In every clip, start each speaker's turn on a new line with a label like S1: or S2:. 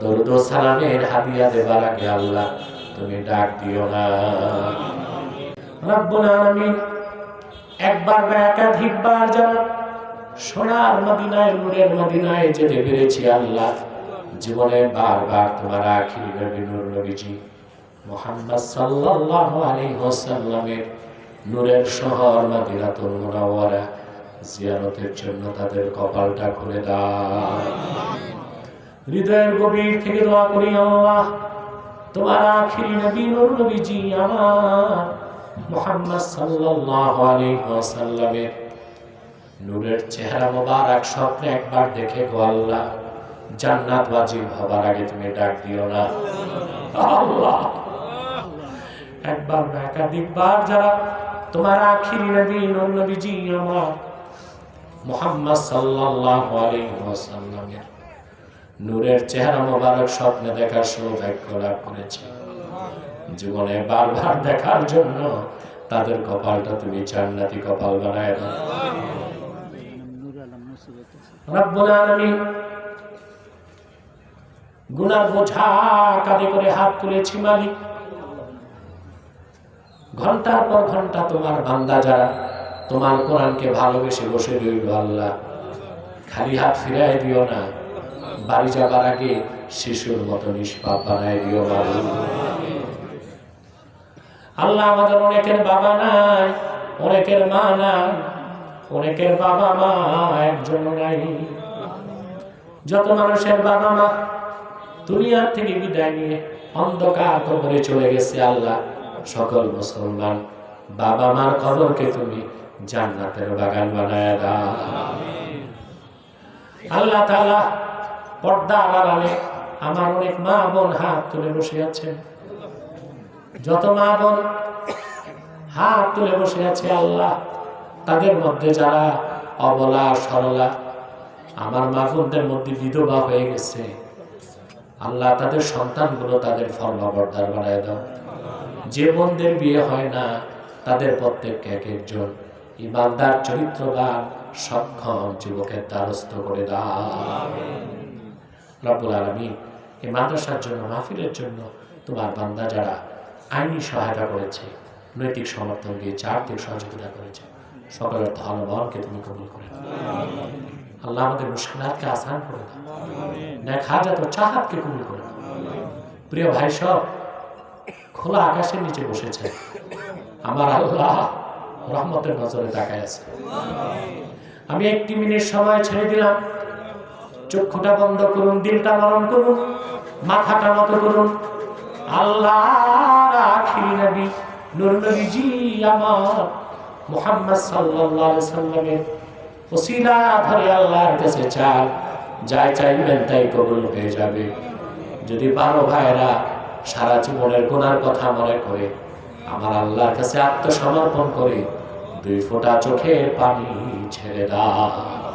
S1: দরুদ সালামের হাদিয়া দেবার আগে আল্লাহ তুমি ডাক দিও না। রব্বুল আলামিন একবার বা একাধিকবার যারা সোনার মদিনায়, নূরের মদিনায় যেতে পেরেছি আল্লাহ। জীবনে বারবার তোমার আখির নবী নূর নবীজি মোহাম্মদ সাল্লাল্লাহু আলাইহি ওয়াসাল্লামের নূরের শহর মদিনাতুল মুনাওয়ারা জিয়ারতের জন্য তাদের কপালটা খুলে দাও। হৃদয়ের গভীর থেকে দোয়া করি আল্লাহ। তোমার আখিরি নবী, নূর নবীজি আমার। মুহাম্মদ সাল্লাল্লাহু আলাইহি ওয়াসাল্লামের নূরের চেহারা মোবারক স্বপ্নে একবার দেখে গো আল্লাহ। জান্নাত ওয়াজিব হবার আগে তুমি ডাক দিও না। আল্লাহ। একবার না একাধিকবার যারা তোমার আখিরি নবী, নূর নবীজি আমার। মুহাম্মদ সাল্লাল্লাহু আলাইহি ওয়াসাল্লামের নূরের চেহারা মোবারক স্বপ্নে দেখার সৌভাগ্য লাভ করেছে। জীবনে বারবার দেখার জন্য তাদের কপালটা তুমি জান্নাতি কপাল বানায় দাও। করে হাত ঘণ্টার পর ঘণ্টা তোমার তোমার ভালোবেসে বসে খালি হাত ফিরাই দিও না। বাড়ি যাবার আগে শিশুর মতো নিষ্পাপ বানাই দিও বাবু আল্লাহ আমাদের অনেকের বাবা নাই, অনেকের মা নাই, অনেকের বাবা মা একজন নাই। যত মানুষের বাবা মা দুনিয়ার থেকে বিদায় নিয়ে অন্ধকার কবরে চলে গেছে আল্লাহ, সকল মুসলমান। বাবা মার কবরকে তুমি জান্নাতের বাগান বানায় দাও। আল্লাহ তাআলা পর্দা আড়ালে আমার অনেক মা বোন হাত তুলে বসে আছে যত মা বোন হাত তুলে বসে আছে আল্লাহ, তাদের মধ্যে যারা অবলা, সরলা, আমার মা বোনদের মধ্যে বিধবা হয়ে গেছে। আল্লাহ তাদের সন্তানগুলো তাদের ফর্ম ফর্মাবর্দার বানায় দাও। যে বোনদের বিয়ে হয় না, তাদের প্রত্যেককে এক একজন ইমানদার, চরিত্রবান, সক্ষম যুবকের দ্বারস্থ করে দাও। রব্বুল আলমিন এই মাদ্রাসার জন্য মাহফিলের জন্য তোমার বান্দা যারা আইনি সহায়তা করেছে নৈতিক সমর্থন দিয়ে আর্থিক সহযোগিতা করেছে সকলের ধর্মকে তুমি কবুল করে। আল্লাহ আমাদের মুশকিলাতকে আসান করে দাও। নেক হাজাত ও চাহাতকে কবুল করে দাও প্রিয় ভাই সব খোলা আকাশের নিচে বসেছে আমার আল্লাহ রহমতের নজরে তাকায় আছে। আমি একটি মিনিট সময় ছেড়ে দিলাম। চক্ষুটা বন্ধ করুন, দিলটা নরম করুন, মাথাটা নত করুন। আল্লাহ আখিরি নবী, নূর আমার মুহাম্মদ সাল্লাল্লাহু আলাইহি সাল্লামের ওসিলা ধরে আল্লাহর কাছে চান, যাই চাইবেন তাই কবুল হয়ে যাবে। যদি পারো ভাইরা, সারা জীবনের গুনার কথা মনে করে, আমার আল্লাহর কাছে আত্মসমর্পণ করে দুই ফোঁটা চোখের পানি ছেড়ে দাও।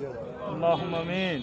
S2: اللهم امين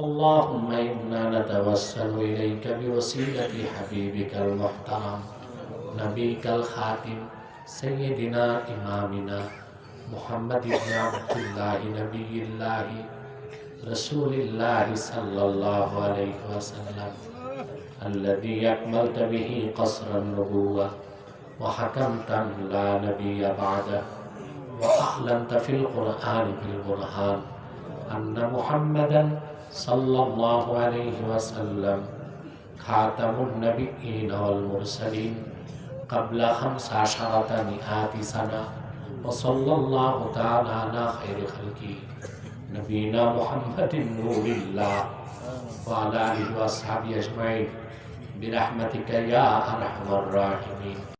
S1: اللهم إنا نتوسل إليك بوسيلة حبيبك المحترم نبيك الخاتم سيدنا إمامنا محمد بن عبد الله نبي الله رسول الله صلى الله عليه وسلم الذي أكملت به قصر النبوة. وحكمت أن لا نبي بعده وأعلنت في القرآن بالبرهان أن محمدا صلى الله عليه وسلم خاتم النبيين والمرسلين قبل خمس عشرة مئات سنة وصلى الله تعالى على خير خلقه نبينا محمد نور الله وعلى آله وأصحابه أجمعين. برحمتك يا أرحم الراحمين.